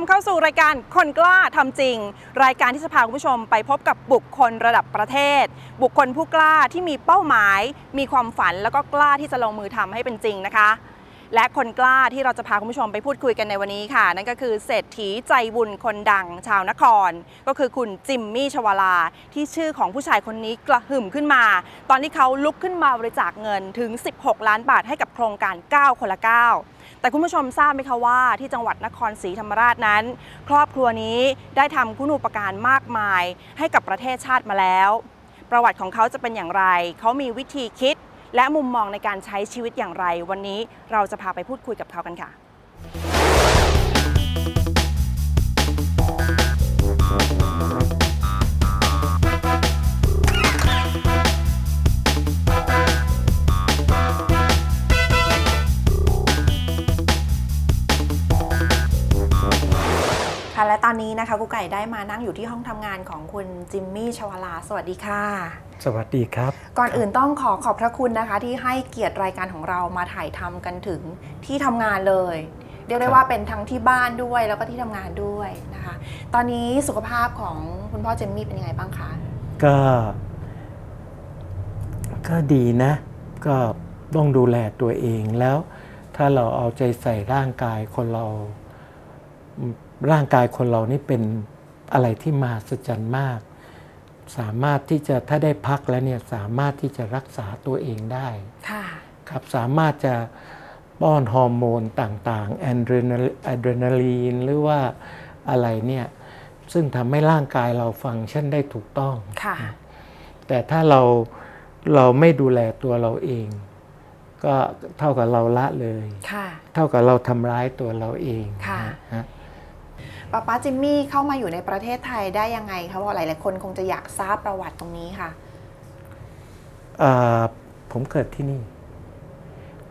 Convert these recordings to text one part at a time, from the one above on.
มเข้าสู่รายการคนกล้าทำจริง รายการที่จะพาคุณผู้ชมไปพบกับบุคคลระดับประเทศ บุคคลผู้กล้าที่มีเป้าหมาย มีความฝันแล้วก็กล้าที่จะลงมือทำให้เป็นจริงนะคะ และคนกล้าที่เราจะพาคุณผู้ชมไปพูดคุยกันในวันนี้ค่ะ นั่นก็คือเศรษฐีใจบุญคนดังชาวนคร ก็คือคุณจิมมี่ชวาลา ที่ชื่อของผู้ชายคนนี้กระหึ่มขึ้นมา ตอนที่เขาลุกขึ้นมาบริจาคเงินถึง 16 ล้านบาทให้กับโครงการ 9 คนละ 9 แต่คุณผู้ชมทราบไหมคะว่าที่จังหวัดนครศรีธรรมราชนั้น ครอบครัวนี้ได้ทำคุณูปการมากมาย ให้กับประเทศชาติมาแล้ว ประวัติของเขาจะเป็นอย่างไร เขามีวิธีคิด และมุมมองในการใช้ชีวิตอย่างไร วันนี้เราจะพาไปพูดคุยกับเขากันค่ะ นนี้นะคะกุ๊กไก่ได้มานั่งอยู่ที่ห้องทำงานของคุณจิมมี่ชวาลา สวัสดีค่ะ สวัสดีครับ ก่อนอื่นต้องขอขอบพระคุณนะคะ ที่ให้เกียรติรายการของเรามาถ่ายทำกันถึงที่ทำงานเลย เรียกได้ว่าเป็นทั้งที่บ้านด้วยแล้วก็ที่ทำงานด้วยนะคะ ตอนนี้สุขภาพของคุณพ่อเจมมี่เป็นยังไงบ้างคะก็ ก็ดีนะ ก็ต้องดูแลตัวเองแล้ว ถ้าเราเอาใจใส่ร่างกายคนเราอืม ร่างกายคนเรานี่เป็นอะไรที่มหัศจรรย์มาก สามารถที่จะถ้าได้พักแล้วเนี่ยสามารถที่จะรักษาตัวเองได้ค่ะครับสามารถจะป้อนฮอร์โมนต่างๆแอนดรีนาแอดรีนาลีนหรือว่าอะไรเนี่ยซึ่งทำให้ร่างกายเราฟังก์ชันได้ถูกต้องค่ะแต่ถ้าเราเราไม่ดูแลตัวเราเอง ก็เท่ากับเราละเลยค่ะเท่ากับเราทำร้ายตัวเราเองค่ะฮะ ป้าป้าจิมมี่เข้ามาอยู่ในประเทศไทยได้ยังไงคะเพราะหลายๆคนคงจะอยากทราบประวัติตรงนี้ค่ะอ่าผมเกิดที่นี่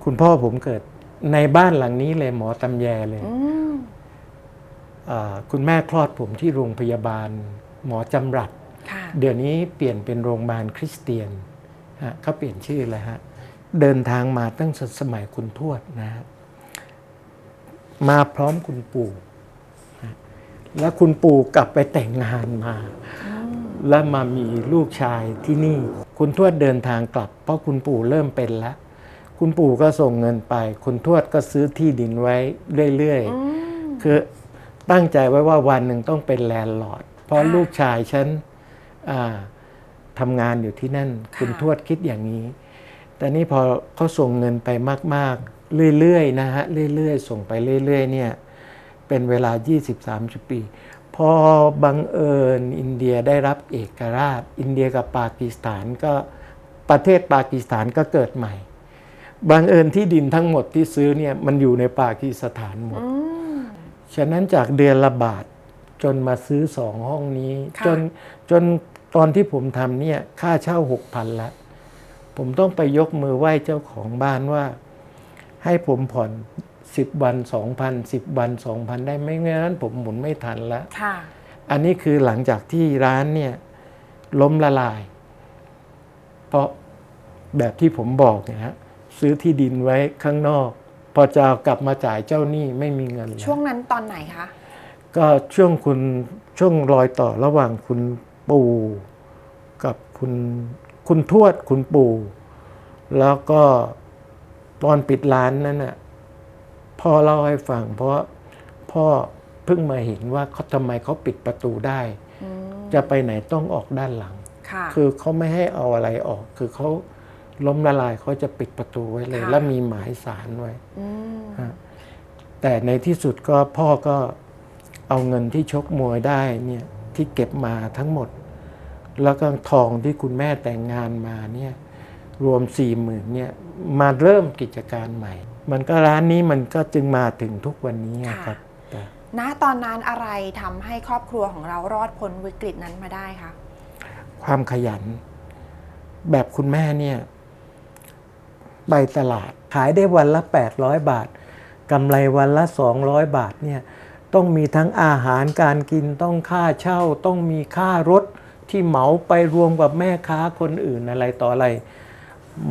คุณพ่อผมเกิดในบ้านหลังนี้เลยหมอตำแยเลยอืมอ่าคุณแม่คลอดผมที่โรงพยาบาล หมอจำรัด ค่ะ เดี๋ยวนี้เปลี่ยนเป็นโรงพยาบาลคริสเตียนฮะเขาเปลี่ยนชื่อเลยฮะ เดินทางมาตั้งแต่สมัยคุณทวดนะฮะมาพร้อมคุณปู่ฮะ แล้วคุณปู่กลับไปแต่งงานมา แล้วมามีลูกชายที่นี่ คุณทวดเดินทางกลับ เพราะคุณปู่เริ่มเป็นแล้ว คุณปู่ก็ส่งเงินไป คุณทวดก็ซื้อที่ดินไว้เรื่อยๆอืมคือตั้งใจไว้ว่าวันหนึ่งต้องเป็นแลนด์ลอร์ด เพราะค่ะลูกชายฉันอ่าทำงานอยู่ที่นั่นค่ะคุณทวดคิดอย่างนี้ แต่นี่พอเขาส่งเงินไปมากๆ เรื่อยๆนะฮะ เรื่อยๆ ส่งไปเรื่อยๆ เนี่ย เป็นเวลา 20-30 ปี พอบังเอิญอินเดียได้รับเอกราช อินเดียกับปากีสถานก็ประเทศปากีสถานก็เกิดใหม่บังเอิญที่ดินทั้งหมดที่ซื้อเนี่ยมันอยู่ในปากีสถานหมดอืมฉะนั้นจากเดือนละบาทจนมาซื้อสองห้องนี้ค่ะจนจนตอนที่ผมทำเนี่ยค่าเช่าหกพันละ ผมต้องไปยกมือไหว้เจ้าของบ้านว่า ให้ผมผ่อน สิบวันสองพันสิบวันสองพันได้ไหมไม่งั้นผมหมุนไม่ทันแล้วค่ะอันนี้คือหลังจากที่ร้านเนี่ยล้มละลาย เพราะแบบที่ผมบอกเนะฮะซื้อที่ดินไว้ข้างนอก พอจะเอากลับมาจ่ายเจ้าหนี้ไม่มีเงินแล้วช่วงนั้นตอนไหนคะก็ช่วงคุณช่วงรอยต่อระหว่างคุณปู่กับคุณคุณทวดคุณปู่ แล้วก็ตอนปิดร้านนั้นน่ะ พ่อเล่าให้ฟัง เพราะพ่อเพิ่งมาเห็นว่าเขาทำไมเขาปิดประตูได้อืมจะไปไหนต้องออกด้านหลังค่ะคือเขาไม่ให้เอาอะไรออก คือเขาล้มละลายเขาจะปิดประตูไว้เลยค่ะแล้วมีหมายสารไว้อืมฮะแต่ในที่สุดก็พ่อก็เอาเงินที่ชกมวยได้เนี่ยที่เก็บมาทั้งหมด แล้วก็ทองที่คุณแม่แต่งงานมาเนี่ย รวมสี่หมื่นเนี่ยมาเริ่มกิจการใหม่ มันก็ร้านนี้มันก็จึงมาถึงทุกวันนี้อะครับแต่ณตอนนั้นอะไรทำให้ครอบครัวของเรารอดพ้นวิกฤตนั้นมาได้คะความขยัน แบบคุณแม่เนี่ยไปตลาดขายได้วันละ 800 บาทกำไรวันละ 200 บาทเนี่ยต้องมีทั้งอาหารการกินต้องค่าเช่า ต้องมีค่ารถที่เหมาไปรวมกับแม่ค้าคนอื่นอะไรต่ออะไร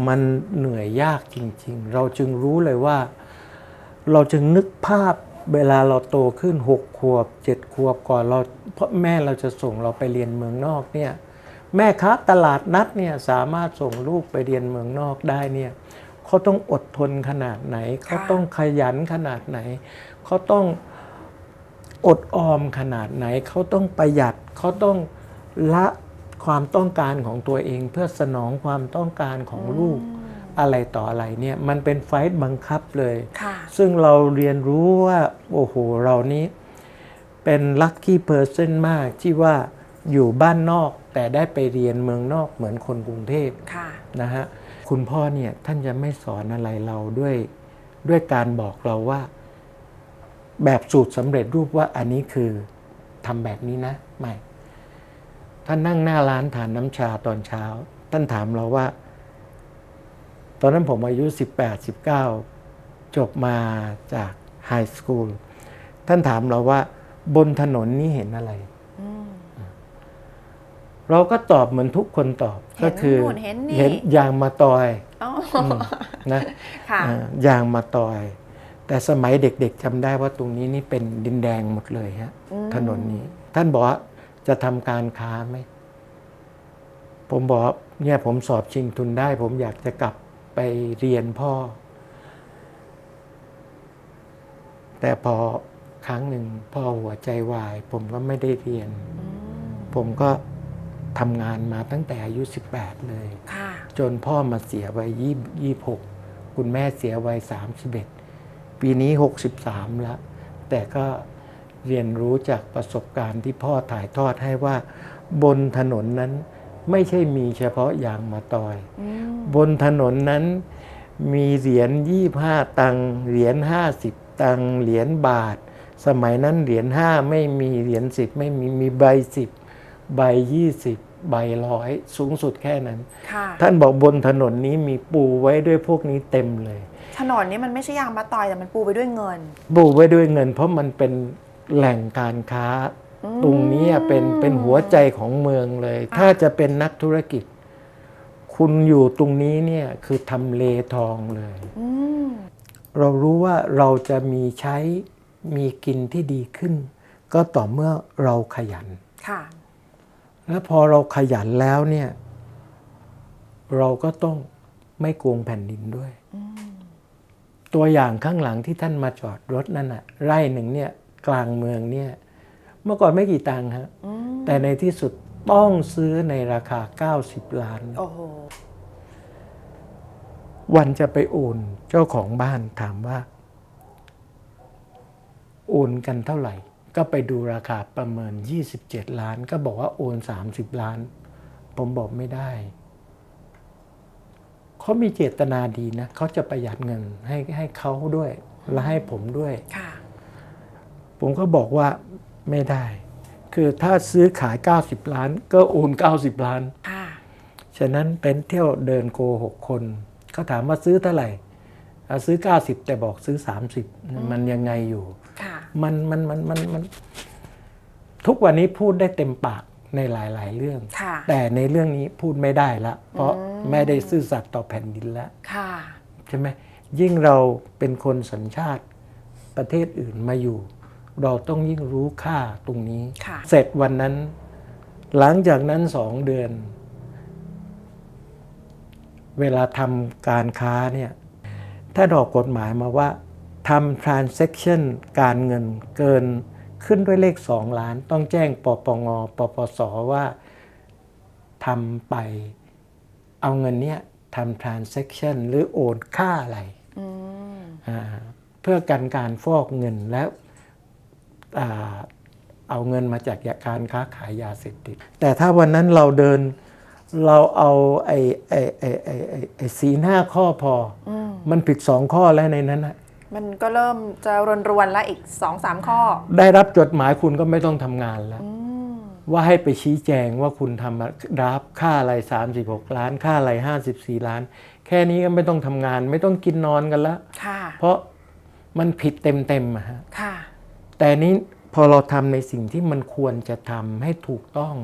มันเหนื่อยยากจริง ๆ เราจึงรู้เลยว่า เราจึงนึกภาพเวลาเราโตขึ้นหกขวบเจ็ดขวบก่อนเราเพราะแม่เราจะส่งเราไปเรียนเมืองนอกเนี่ยแม่ค้าตลาดนัดเนี่ยสามารถส่งลูกไปเรียนเมืองนอกได้เนี่ยเขาต้องอดทนขนาดไหน เขาต้องขยันขนาดไหน เขาต้องอดออมขนาดไหน เขาต้องประหยัดเขาต้องละ ความต้องการของตัวเองเพื่อสนองความต้องการของลูกอะไรต่ออะไรเนี่ยมันเป็นไฟต์บังคับเลยค่ะซึ่งเราเรียนรู้ว่าโอ้โหเรานี้เป็นลัคกี้เพ r ร์เซนมากที่ว่าอยู่บ้านนอกแต่ได้ไปเรียนเมืองนอกเหมือนคนกรุงเทพค่ะนะฮะคุณพ่อเนี่ยท่านจะไม่สอนอะไรเราด้วยด้วยการบอกเราว่า แบบสูตรสำเร็จรูปว่าอันนี้คือทำแบบนี้นะไม่ ท่านนั่งหน้าร้านทานน้ำชาตอนเช้า ท่านถามเราว่า ตอนนั้นผมอายุ 18 19 จบมาจากไฮสคูลท่านถามเราว่าบนถนนนี้เห็นอะไรอืมเราก็ตอบเหมือนทุกคนตอบเห็นก็คือนู่นเห็นนี่เห็นยางมาตอยอ๋อนะค่ะอ่ายางมาตอย แต่สมัยเด็กๆจำได้ว่าตรงนี้นี่เป็นดินแดงหมดเลยฮะอืมถนนนี้ ท่านบอกว่า จะทำการค้าไหม ผมบอกว่าเนี่ยผมสอบชิงทุนได้ ผมอยากจะกลับไปเรียนพ่อ แต่พอครั้งหนึ่งพ่อหัวใจวาย ผมก็ไม่ได้เรียน ผมก็ทำงานมาตั้งแต่อายุ 18 เลยค่ะจนพ่อมาเสียวัยยี่ยี่หกคุณแม่เสียวัยสามสิบเอ็ดปีนี้หกสิบสามแล้ว แต่ก็ เรียนรู้จากประสบการณ์ที่พ่อถ่ายทอดให้ว่า บนถนนนั้นไม่ใช่มีเฉพาะยางมาตอยอืมบนถนนนั้นมีเหรียญยี่ห้าตังค์เหรียญห้าสิบตังค์เหรียญบาท สมัยนั้นเหรียญห้าไม่มีเหรียญสิบไม่มีมีใบสิบใบยี่สิบใบร้อยสูงสุดแค่นั้นค่ะท่านบอกบนถนนนี้มีปูไว้ด้วยพวกนี้เต็มเลย ถนนนี้มันไม่ใช่ยางมะตอยแต่มันปูไปด้วยเงิน ปูไว้ด้วยเงิน เพราะมันเป็น แหล่งการค้าอืมตรงนี้เป็นเป็นหัวใจของเมืองเลย ถ้าจะเป็นนักธุรกิจ คุณอยู่ตรงนี้เนี่ยคือทำเลทองเลยอืมเรารู้ว่าเราจะมีใช้มีกินที่ดีขึ้น ก็ต่อเมื่อเราขยันค่ะและพอเราขยันแล้วเนี่ย เราก็ต้องไม่โกงแผ่นดินด้วย ตัวอย่างข้างหลังที่ท่านมาจอดรถนั่นน่ะไร่หนึ่งเนี่ย กลางเมืองเนี่ยเมื่อก่อนไม่กี่ตังค์ฮะอืมแต่ในที่สุดต้องซื้อในราคา 90 ล้านโอ้โหวันจะไปโอนเจ้าของบ้านถามว่า โอนกันเท่าไหร่ ก็ไปดูราคาประเมิน 27 ล้าน ก็บอกว่าโอน 30 ล้าน ผมบอกไม่ได้ เขามีเจตนาดีนะ เขาจะประหยัดเงินให้ให้เขาด้วย และให้ผมด้วยค่ะ ผมก็บอกว่าไม่ได้ คือถ้าซื้อขาย 90 ล้าน ก็โอน 90 ล้านค่ะฉะนั้นเป็นเที่ยวเดินโกหกคนเขาถามว่าซื้อเท่าไหร่อะซื้อ 90 แต่บอกซื้อ 30 มันยังไงอยู่ค่ะมันมันมันมันมัน ทุกวันนี้พูดได้เต็มปากในหลาย ๆ เรื่องค่ะแต่ในเรื่องนี้พูดไม่ได้ละ เพราะอืมไม่ได้ซื่อสัตย์ต่อแผ่นดินแล้วค่ะใช่ไหมยิ่งเราเป็นคนสัญชาติประเทศอื่นมาอยู่ เราต้องยิ่งรู้ค่าตรงนี้ค่ะเสร็จวันนั้น หลังจากนั้นสองเดือน เวลาทำการค้าเนี่ยถ้าดอกกฎหมายมาว่าทำ transaction การเงินเกินขึ้นด้วยเลข2ล้าน ต้องแจ้งปปงปปสว่าทำไปเอาเงินเนี้ยทำ transaction หรือโอนค่าอะไรอืมอ่าเพื่อกันการฟอกเงินและอ่า เอาเงินมาจากการค้าขายยาเสพติด แต่ถ้าวันนั้นเราเดินเราเอาไอ้ไอ้ไอ้ไอ้ไอ้ไอ้สีหน้าข้อพออมมันผิดสองข้อแล้วในนั้นนะมันก็เริ่มจะรวนรวนๆแล้วอีกสองสามข้อ ได้รับจดหมายคุณก็ไม่ต้องทำงานแล้ว อืม ว่าให้ไปชี้แจงว่าคุณทำรับค่าอะไร 36 ล้าน ค่าอะไร 54 ล้าน แค่นี้ก็ไม่ต้องทำงาน ไม่ต้องกินนอนกันแล้วค่ะ เพราะมันผิดเต็มๆอะฮะ ค่ะ แต่นี้พอเราทำในสิ่งที่มันควรจะทำให้ถูกต้อง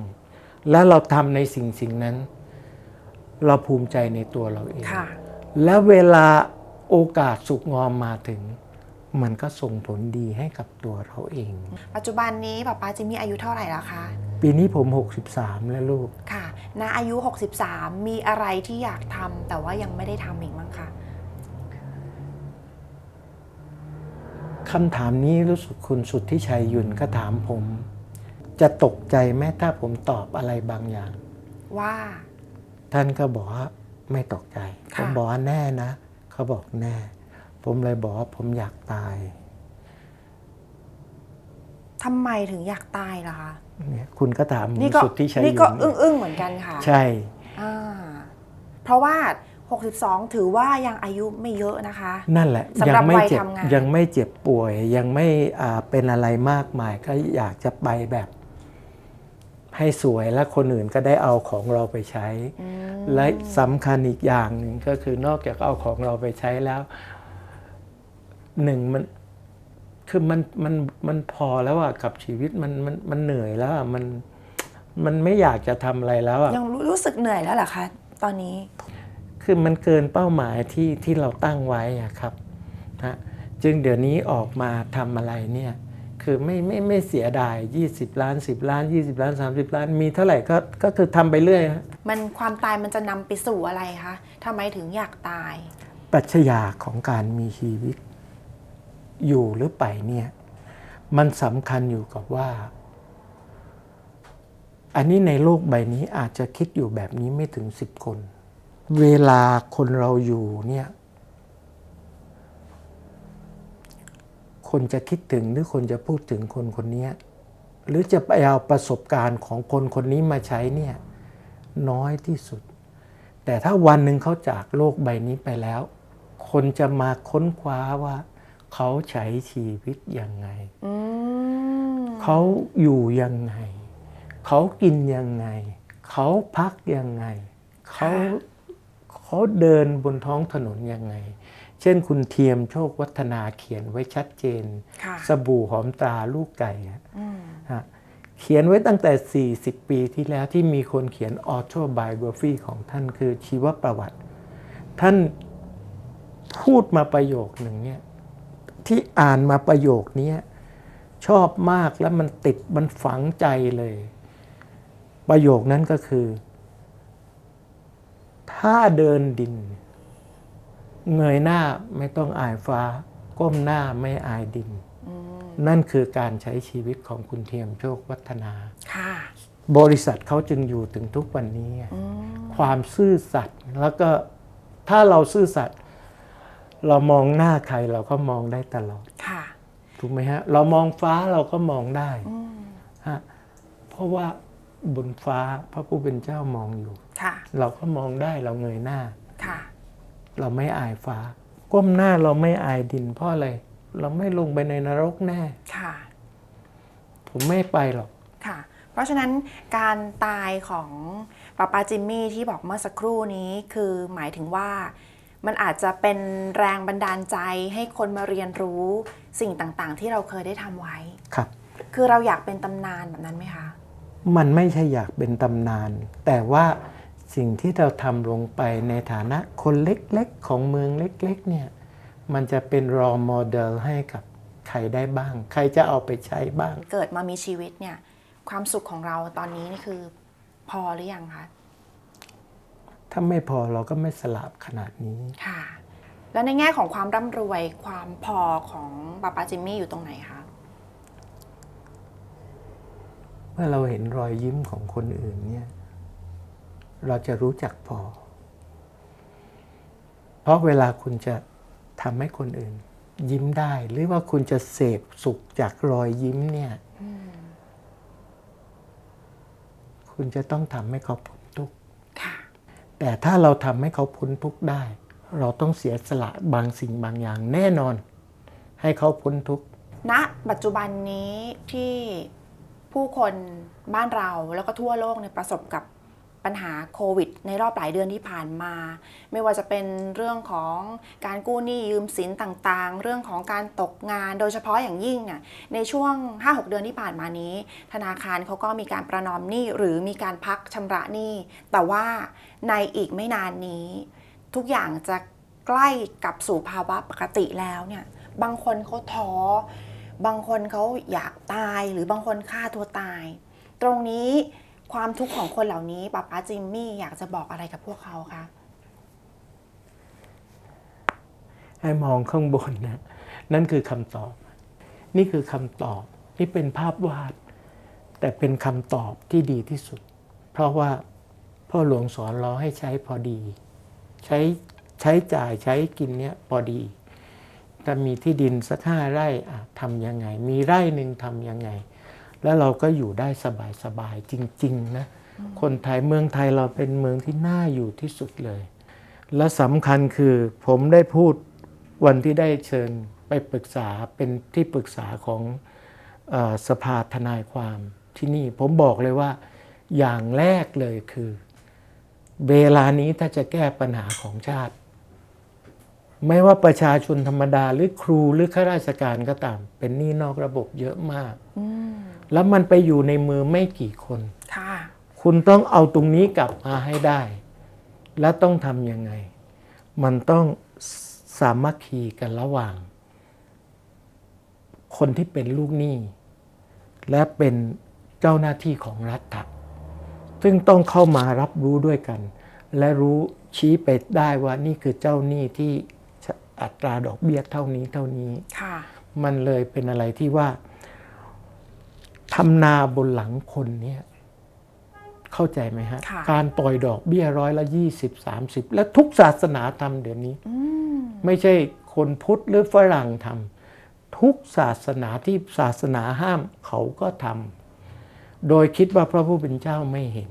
และเราทำในสิ่งสิ่งนั้น เราภูมิใจในตัวเราเองค่ะและเวลาโอกาสสุกงอมมาถึง มันก็ส่งผลดีให้กับตัวเราเอง ปัจจุบันนี้ป๊าป๊าจิมมี่อายุเท่าไหร่แล้วคะปีนี้ผม 63 แล้วลูก ค่ะณอายุ 63 มีอะไรที่อยากทำแต่ว่ายังไม่ได้ทำอีกมั้งคะ คำถามนี้รู้สึกคุณสุทธิชัยยุนก็ถามผม จะตกใจไหมถ้าผมตอบอะไรบางอย่าง ว่า ท่านก็บอกว่าไม่ตกใจค่ะผมบอกว่าแน่นะ เขาบอกแน่ ผมเลยบอกว่าผมอยากตายทำไมถึงอยากตายล่ะคะเนี่ยคุณก็ถามนี่ก็สุทธิชัยนี่ยุก็นอึ้งๆเหมือนกันค่ะ ใช่อ่าเพราะว่า 62 ถือว่ายังอายุไม่เยอะนะคะ นั่นแหละสำหรับไม่วัยเจ็บทำงานยังไม่เจ็บป่วยยังไม่อ่าเป็นอะไรมากมาย ก็อยากจะไปแบบ ให้สวยและคนอื่นก็ได้เอาของเราไปใช้อืมและสำคัญอีกอย่างหนึ่งก็คือนอกจากเอาของเราไปใช้แล้วหนึ่งมันคือมันมันมันพอแล้วอะกับชีวิตมันมันมันเหนื่อยแล้วอะมันมันไม่อยากจะทำอะไรแล้วอะยังรู้รู้สึกเหนื่อยแล้วเหรอคะตอนนี้ คือมันเกินเป้าหมายที่ที่เราตั้งไว้อะครับนะจึงเดี๋ยวนี้ออกมาทำอะไรเนี่ยคือไม่ไม่ไม่เสียดาย 20 ล้าน 10 ล้าน 20 ล้าน 30 ล้านมีเท่าไหร่ก็ก็คือทำไปเรื่อยฮะมันความตายมันจะนำไปสู่อะไรคะทำไมถึงอยากตาย ปรัชญาของการมีชีวิต อยู่หรือไปเนี่ยมันสำคัญอยู่กับว่า อันนี้ในโลกใบนี้อาจจะคิดอยู่แบบนี้ไม่ถึงสิบคน เวลาคนเราอยู่เนี่ย คนจะคิดถึงหรือคนจะพูดถึงคนคนนี้หรือจะไปเอาประสบการณ์ของคนคนนี้มาใช้เนี่ยน้อยที่สุด แต่ถ้าวันหนึ่งเขาจากโลกใบนี้ไปแล้ว คนจะมาค้นคว้าว่าเขาใช้ชีวิตยังไงอืมเขาอยู่ยังไง เขากินยังไง เขาพักยังไง เขา เขาเดินบนท้องถนนยังไง เช่นคุณเทียมโชควัฒนาเขียนไว้ชัดเจนค่ะสบู่หอมตราลูกไก่อะอืมฮะเขียนไว้ตั้งแต่ 40 ปีที่แล้วที่มีคนเขียนออ t o b i o g r a p h y ของท่านคือชีวประวัติ ท่านพูดมาประโยคหนึ่งเนี่ยที่อ่านมาประโยคนี้ชอบมากแล้วมันติดมันฝังใจเลย ประโยคนั้นก็คือ ถ้าเดินดิน เงยหน้าไม่ต้องอายฟ้า ก้มหน้าไม่อายดินอืมนั่นคือการใช้ชีวิตของคุณเทียมโชควัฒนาค่ะบริษัทเขาจึงอยู่ถึงทุกวันนี้อืมความซื่อสัตย์แล้วก็ถ้าเราซื่อสัตย์เรามองหน้าใครเราก็มองได้ตลอดค่ะถูกไหมฮะ เรามองฟ้าเราก็มองได้อืมฮะเพราะว่า บนฟ้าพระผู้เป็นเจ้ามองอยู่ค่ะเราก็มองได้เราเงยหน้าค่ะเราไม่อายฟ้า ก้มหน้าเราไม่อายดินเพราะอะไร เราไม่ลงไปในนรกแน่ค่ะผมไม่ไปหรอกค่ะ เพราะฉะนั้นการตายของป้าปาจิมมี่ที่บอกเมื่อสักครู่นี้คือหมายถึงว่ามันอาจจะเป็นแรงบันดาลใจให้คนมาเรียนรู้สิ่งต่างๆ ที่เราเคยได้ทำไว้ ครับ คือเราอยากเป็นตำนานแบบนั้นไหมคะ มันไม่ใช่อยากเป็นตำนาน แต่ว่าสิ่งที่เราทำลงไปในฐานะคนเล็กๆ ของเมืองเล็กๆเนี่ยมันจะเป็นรอโมเดลให้กับใครได้บ้าง ใครจะเอาไปใช้บ้าง เกิดมามีชีวิตเนี่ยความสุขของเราตอนนี้นี่คือพอหรือยังคะถ้าไม่พอเราก็ไม่สลับขนาดนี้ค่ะ แล้วในแง่ของความร่ำรวยความพอของป้าปาจิมมี่อยู่ตรงไหนคะ เมื่อเราเห็นรอยยิ้มของคนอื่นเนี่ยเราจะรู้จักพอ เพราะเวลาคุณจะทำให้คนอื่น ยิ้มได้หรือว่าคุณจะเสพสุขจากรอยยิ้มเนี่ยคุณจะต้องทำให้เขาพ้นทุกข์ค่ะแต่ถ้าเราทำให้เขาพ้นทุกข์ได้ เราต้องเสียสละบางสิ่งบางอย่างแน่นอน ให้เขาพ้นทุกข์ณปัจจุบันนี้ที่ ผู้คนบ้านเราแล้วก็ทั่วโลกเนี่ยประสบกับปัญหาโควิด ในรอบหลายเดือนที่ผ่านมา ไม่ว่าจะเป็นเรื่องของการกู้หนี้ยืมสินต่างๆ เรื่องของการตกงานโดยเฉพาะอย่างยิ่งเนี่ยในช่วง 5-6 เดือนที่ผ่านมานี้ ธนาคารเขาก็มีการประนอมหนี้หรือมีการพักชำระหนี้ แต่ว่าในอีกไม่นานนี้ ทุกอย่างจะใกล้กับสู่ภาวะปกติแล้วเนี่ยบางคนเขาท้อ บางคนเขาอยากตายหรือบางคนฆ่าตัวตาย ตรงนี้ความทุกข์ของคนเหล่านี้ป้าป้าจิมมี่อยากจะบอกอะไรกับพวกเขาคะให้มองข้างบนนะนั่นคือคำตอบ นี่คือคำตอบนี่เป็นภาพวาด แต่เป็นคำตอบที่ดีที่สุด เพราะว่าพ่อหลวงสอนเราให้ใช้พอดี ใช้ใช้จ่ายใช้กินเนี่ยพอดี ถ้ามีที่ดินสักห้าไร่อะทำยังไง มีไร่หนึ่งทำยังไง แล้วเราก็อยู่ได้สบายๆจริงๆนะคนไทยเมืองไทยเราเป็นเมืองที่น่าอยู่ที่สุดเลย และสำคัญคือผมได้พูดวันที่ได้เชิญไปปรึกษาเป็นที่ปรึกษาของเออสภาทนายความที่นี่ ผมบอกเลยว่าอย่างแรกเลยคือ เวลานี้ถ้าจะแก้ปัญหาของชาติ ไม่ว่าประชาชนธรรมดาหรือครูหรือข้าราชการก็ตาม เป็นหนี้นอกระบบเยอะมากอืมแล้วมันไปอยู่ในมือไม่กี่คนค่ะคุณต้องเอาตรงนี้กลับมาให้ได้ และต้องทำยังไง มันต้องสามัคคีกันระหว่าง คนที่เป็นลูกหนี้และเป็นเจ้าหน้าที่ของรัฐะซึ่งต้องเข้ามารับรู้ด้วยกัน และรู้ชี้ไปได้ว่านี่คือเจ้าหนี้ที่ อัตราดอกเบี้ยเท่านี้เท่านี้ค่ะมันเลยเป็นอะไรที่ว่าทำนาบนหลังคนเนี่ยเข้าใจไหมฮะค่ะการปล่อยดอกเบี้ยร้อยละยี่สิบสามสิบและทุกศาสนาทำเดี๋ยวนี้อืมไม่ใช่คนพุทธหรือฝรั่งทำทุกศาสนาที่ศาสนาห้ามเขาก็ทำโดยคิดว่าพระผู้เป็นเจ้าไม่เห็น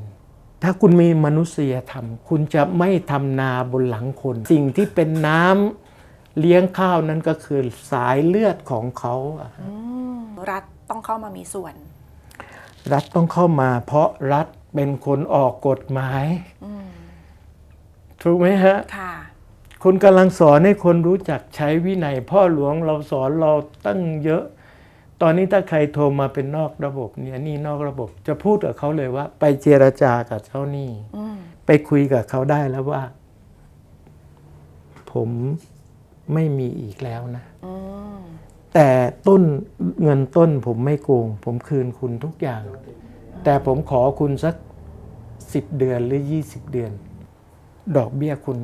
ถ้าคุณมีมนุษยธรรม คุณจะไม่ทำนาบนหลังคน สิ่งที่เป็นน้ำ เลี้ยงข้าวนั้นก็คือสายเลือดของเขาอะฮะอืมรัฐต้องเข้ามามีส่วน รัฐต้องเข้ามา เพราะรัฐเป็นคนออกกฎหมายอืมถูกไหมฮะค่ะคุณกำลังสอนให้คนรู้จักใช้วินัย พ่อหลวงเราสอนเราตั้งเยอะ ตอนนี้ถ้าใครโทรมาเป็นนอกระบบเนี่ยหนี่นอกระบบ จะพูดกับเขาเลยว่า ไปเจรจากับเจ้าหนี้อืมไปคุยกับเขาได้แล้วว่า ผม ไม่มีอีกแล้วนะอืมแต่ต้นเงินต้นผมไม่โกง ผมคืนคุณทุกอย่าง แต่ผมขอคุณสักสิบเดือนหรือยี่สิบเดือน ดอกเบี้ยคุณ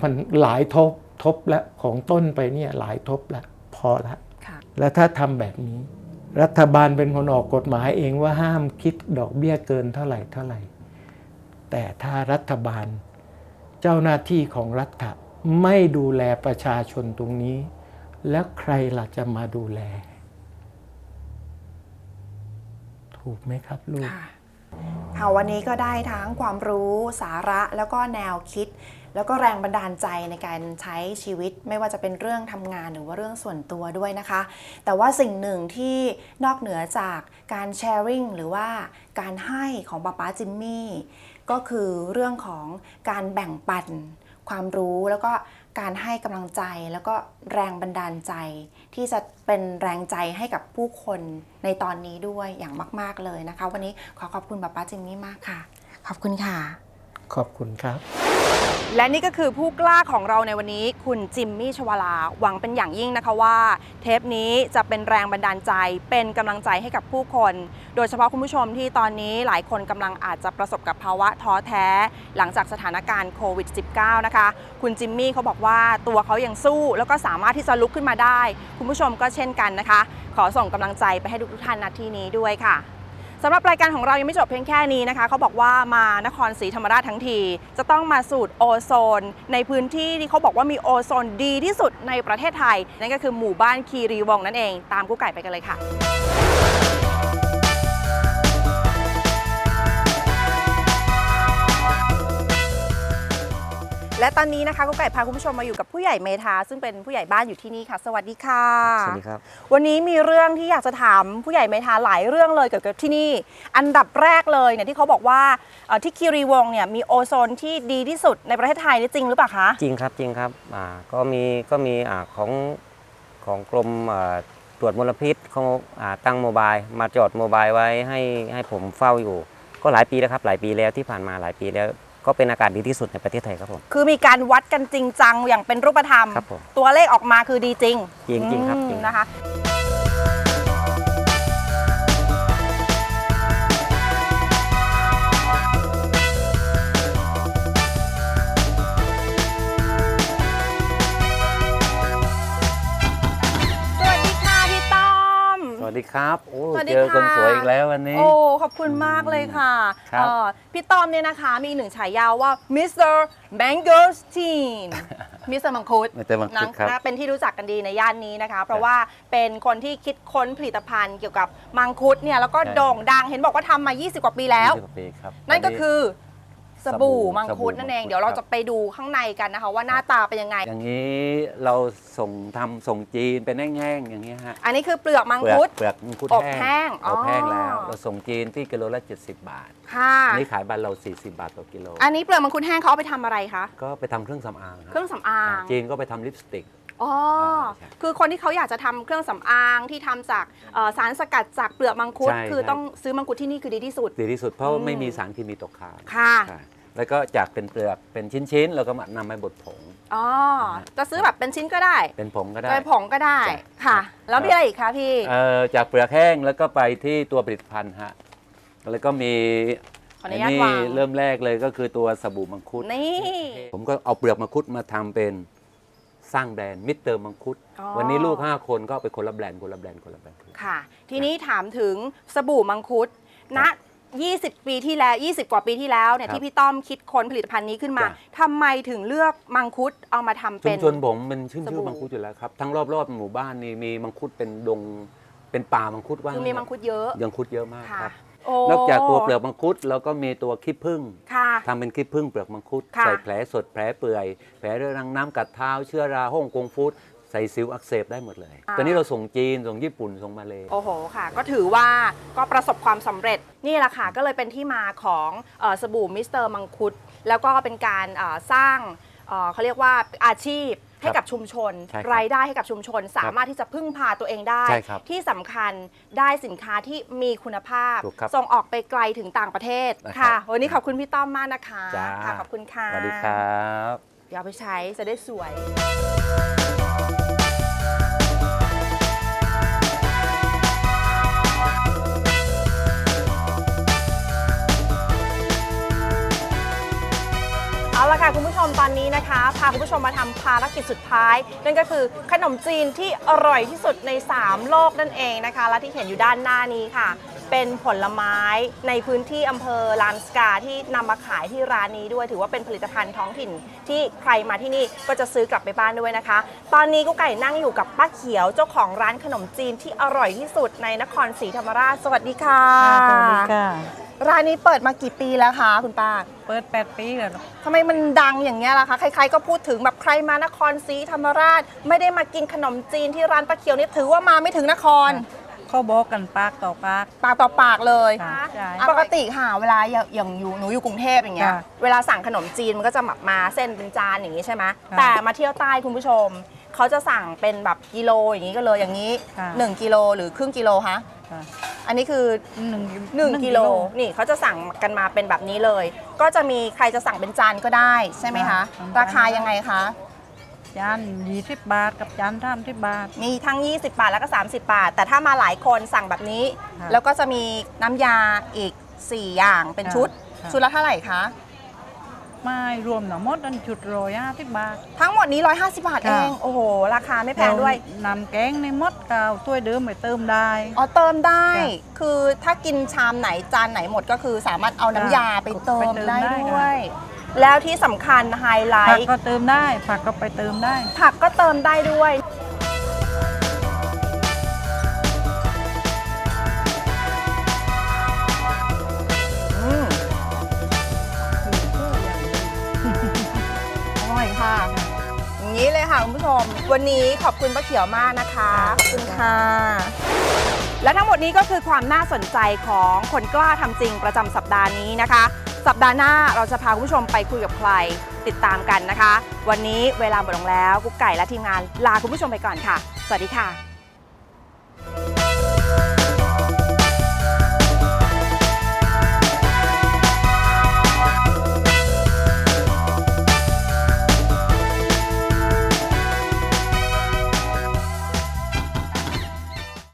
มันหลายทบทบแล้วของต้นไปเนี่ยหลายทบแล้วพอละค่ะแล้วถ้าทำแบบนี้ รัฐบาลเป็นคนออกกฎหมายเองว่าห้ามคิดดอกเบี้ยเกินเท่าไหร่เท่าไหร่ แต่ถ้ารัฐบาลเจ้าหน้าที่ของรัฐะ ไม่ดูแลประชาชนตรงนี้ แล้วใครล่ะจะมาดูแล ถูกไหมครับลูกค่ะค่ะวันนี้ก็ได้ทั้งความรู้สาระแล้วก็แนวคิด แล้วก็แรงบันดาลใจในการใช้ชีวิต ไม่ว่าจะเป็นเรื่องทำงานหรือว่าเรื่องส่วนตัวด้วยนะคะ แต่ว่าสิ่งหนึ่งที่นอกเหนือจากการแชร์ริ่งหรือว่าการให้ของป๊าป๊าจิมมี่ก็คือเรื่องของการแบ่งปัน ความรู้แล้วก็การให้กำลังใจแล้วก็แรงบันดาลใจ ที่จะเป็นแรงใจให้กับผู้คนในตอนนี้ด้วยอย่างมาก ๆเลยนะคะ วันนี้ขอขอบคุณป๊าป้าจิมมี่มากค่ะ ขอบคุณค่ะ ขอบคุณครับ และนี่ก็คือผู้กล้าของเราในวันนี้ คุณจิมมี่ชวลา หวังเป็นอย่างยิ่งนะคะว่า เทปนี้จะเป็นแรงบันดาลใจ เป็นกำลังใจให้กับผู้คน โดยเฉพาะคุณผู้ชมที่ตอนนี้หลายคนกำลังอาจจะประสบกับภาวะท้อแท้ หลังจากสถานการณ์โควิด -19 นะคะ คุณจิมมี่เขาบอกว่าตัวเขายังสู้แล้วก็สามารถที่จะลุกขึ้นมาได้ คุณผู้ชมก็เช่นกันนะคะ ขอส่งกำลังใจไปให้ทุกท่านณที่นี้ด้วยค่ะ สำหรับรายการของเรายังไม่จบเพียงแค่นี้นะคะเขาบอกว่ามานครศรีธรรมราชทั้งที จะต้องมาสูตรโอโซน ในพื้นที่ที่เขาบอกว่ามีโอโซนดีที่สุดในประเทศไทย นั่นก็คือหมู่บ้านคีรีวงศ์นั่นเอง ตามกู้ไก่ไปกันเลยค่ะ และตอนนี้นะคะกุ๊กไก่พาคุณผู้ชมมาอยู่กับผู้ใหญ่เมธาซึ่งเป็นผู้ใหญ่บ้านอยู่ที่นี่ค่ะ สวัสดีค่ะ สวัสดีครับ วันนี้มีเรื่องที่อยากจะถามผู้ใหญ่เมธาหลายเรื่องเลยเกี่ยวกับที่นี่ อันดับแรกเลยเนี่ยที่เขาบอกว่าเอ่อที่คีรีวงศ์เนี่ยมีโอโซนที่ดีที่สุดในประเทศไทยนี่จริงหรือเปล่าคะ จริงครับจริงครับอ่าก็มีก็มีอ่าของของกรมอ่าตรวจมลพิษเขาอ่าตั้งโมบายมาจอดโมบายไว้ให้ให้ผมเฝ้าอยู่ ก็หลายปีแล้วครับหลายปีแล้วที่ผ่านมาหลายปีแล้ว ก็เป็นอากาศดีที่สุดในประเทศไทยครับผม คือมีการวัดกันจริงจังอย่างเป็นรูปธรรม ครับผมตัวเลขออกมาคือดีจริงจริงๆครับอืมจริงนะคะ ดีครับโอ้สวัสดีเจอคนค่ะ สวยอีกแล้ววันนี้ โอ้ ขอบคุณมากเลยค่ะครับเอ่อพี่ต้อมเนี่ยนะคะมีอีกหนึ่งฉายาว่า Mr. Mangosteen มิสเตอร์มังคุด Mr. มังคุดครับนะเป็นที่รู้จักกันดีในย่านนี้นะคะ เพราะว่าเป็นคนที่คิดค้นผลิตภัณฑ์เกี่ยวกับมังคุดเนี่ยแล้วก็ใช่โด่งดังเห็นบอกว่าทำมา 20 กว่าปีแล้ว ยี่สิบกว่าปีครับนั่นก็วัคือ สบู่สบู่มังคุดสบู่นั่นเองมังคุดเดี๋ยวเราครับจะไปดูข้างในกันนะคะ ว่าหน้าตาเป็นยังไง อย่างนี้เราส่งทำส่งจีนเป็นแห้งๆอย่างนี้ยฮะอันนี้คือเปลือกมังเปลือกคุดเปลือกมังคุดอบแห้แห้งงอ๋ออ บแห้งแล้ว เราส่งจีนที่กิโลละ70 บาทค่ะ อันนี้ขายบ้านเรา 40 บาทต่อกิโล อันนี้เปลือกมังคุดแห้งเขาเอาไปทำอะไรคะ ก็ไปทำเครื่องสำอางเครื่องสำอาง จีนก็ไปทำลิปสติก อ๋อ ใช่คือคนที่เขาอยากจะทำเครื่องสำอางที่ทำจากเอ่อสารสกัดจากเปลือกมังคุด ใช่คือใช่ ต้องซื้อมังคุดที่นี่คือดีที่สุด ดีที่สุดเพราะอืว่ามไม่มีสารเคมีตกค้างค่ะค่ะ แล้วก็จากเป็นเปลือกเป็นชิ้นๆแล้วก็มานำมาบดผง อ๋อจะซื้อแบบเป็นชิ้นก็ได้เป็นผงก็ได้ เป็นผงก็ได้จ้ะ ค่ะ แล้วครับมีอะไรอีกคะพี่เอ่อจากเปลือกแห้งแล้วก็ไปที่ตัวผลิตภัณฑ์ฮะแล้วก็มีขออนุญาตนี้วางเริ่มแรกเลยก็คือตัวสบู่มังคุด นี่ ผมก็เอาเปลือกมังคุดมาทำเป็น สร้างแบรนด์มิสเตอร์มังคุด อ๋อ วันนี้ลูก 5 คนก็เอาไปคนละแบรนด์คนละแบรนด์คนละแบรนด์ ค่ะ ทีนี้ถามถึงสบู่มังคุดณ20 ปีที่แล้ว 20 กว่าปีที่แล้วเนี่ยครับที่พี่ต้อมคิดค้นผลิตภัณฑ์นี้ขึ้นมาจ้ะ ทำไมถึงเลือกมังคุดเอามาทำชุเป็มน ชนผมมันชื่นสบู่ชื่อมังคุดอยู่แล้วครับทั้งรอบๆหมู่บ้านนี่มีมังคุดเป็นดงเป็นป่ามังคุดว่าคือมีมังคุดเยอะยังคุดเยอะมากค่ะครับ โอ้นอกจากตัวเปลือกมังคุดแล้วก็มีตัวขี้ผึ้ง ค่ะ ทำเป็นขี้ผึ้งเปลือกมังคุด ค่ะ ใส่แผลสดแผลเปื่อย แผลเรื้อรังน้ำกัดเท้า เชื้อราฮ่องกงฟูดใส่ซิวอักเสบได้หมดเลย ตอนนี้เราส่งจีน ส่งญี่ปุ่น ส่งมาเลยโอ้โหค่ะ ก็ถือว่าก็ประสบความสำเร็จนี่แหละค่ะ ก็เลยเป็นที่มาของเออสบู่มิสเตอร์มังคุด แล้วก็เป็นการเอ่อสร้างเอ่อเขาเรียกว่าอาชีพ ให้กับชุมชน ใช่ครับรายได้ให้กับชุมชน สามารถที่จะพึ่งพาตัวเองได้ ใช่ครับที่สำคัญได้สินค้าที่มีคุณภาพ ถูกครับส่งออกไปไกลถึงต่างประเทศนะครับค่ะ วันนี้ขอบคุณพี่ต้อมมากนะคะจ้า ค่ะขอบคุณค่ะสวัสดีครับ เดี๋ยวเอาไปใช้จะได้สวย ละค่ะคุณผู้ชมตอนนี้นะคะ พาคุณผู้ชมมาทำภารกิจสุดท้าย นั่นก็คือขนมจีนที่อร่อยที่สุดใน 3 โลกนั่นเองนะคะ และที่เห็นอยู่ด้านหน้านี้ค่ะ เป็นผลไม้ในพื้นที่อำเภอลานสกาที่นำมาขายที่ร้านนี้ด้วย ถือว่าเป็นผลิตภัณฑ์ท้องถิ่นที่ใครมาที่นี่ก็จะซื้อกลับไปบ้านด้วยนะคะ ตอนนี้กุ๊กไก่นั่งอยู่กับป้าเขียวเจ้าของร้านขนมจีนที่อร่อยที่สุดในนครศรีธรรมราช สวัสดีค่ะสวัสดีค่ะ ร้านนี้เปิดมากี่ปีแล้วคะคุณป้าเปิด 8 ปีแล้วเนอะทำไมมันดังอย่างเงี้ยล่ะคะ ใครๆก็พูดถึงแบบใครมานครศรีธรรมราช ไม่ได้มากินขนมจีนที่ร้านป้าเขียวนี่ถือว่ามาไม่ถึงนคร เขาบอกกันปากต่อปาก ปากต่อปากเลยค่ะใช่ปกติค่ะเวลาอย่างอย่างอยู่หนูอยู่กรุงเทพอย่างเงี้ย ค่ะเวลาสั่งขนมจีนมันก็จะแบบมาเส้นเป็นจานอย่างนี้ใช่ไหมค่ะแต่มาเที่ยวใต้คุณผู้ชม เขาจะสั่งเป็นแบบกิโลอย่างนี้ก็เลยอย่างนี้ค่ะ1กิโลหรือครึ่งกิโลคะค่ะ อันนี้คือหนึ่ง1กิโลนี่เขาจะสั่งกันมาเป็นแบบนี้เลย ก็จะมีใครจะสั่งเป็นจานก็ได้ใช่ไหมคะ ราคายังไงคะจานยี่สิบบาทกับจานสามสิบบาท มีทั้ง 20 บาทแล้วก็ 30 บาท แต่ถ้ามาหลายคนสั่งแบบนี้ค่ะแล้วก็จะมีน้ำยาอีก 4 อย่างเป็นชุดค่ะชุดละเท่าไหร่คะ ไม่รวมทั้งหมดอันจุดโรยห้าสิบบาท ทั้งหมดนี้ 150 บาทเอค่ะ ง โอ้โห ราคาไม่แพงด้วย เรานำแกงในมดกาวถ้วยเดิมไปเติมได้ อ๋อเติมได้ค่ะคือถ้ากินชามไหนจานไหนหมดก็คือสามารถเอาน้ำยาไปเติไปมเติมได้ได้ด้วยค่ะแล้วที่สำคัญไฮไลผักท์ ก็เติมได้ ผักก็ไปเติมได้ ผักก็เติมได้ด้วย นี้เลยค่ะคุณผู้ชม วันนี้ขอบคุณป้าเขียวมากนะคะ ขอบคุณค่ะ และทั้งหมดนี้ก็คือความน่าสนใจของคนกล้าทำจริงประจำสัปดาห์นี้นะคะ สัปดาห์หน้าเราจะพาคุณผู้ชมไปคุยกับใครติดตามกันนะคะ วันนี้เวลาหมดลงแล้วกุ๊กไก่และทีมงานลาคุณผู้ชมไปก่อนค่ะ สวัสดีค่ะ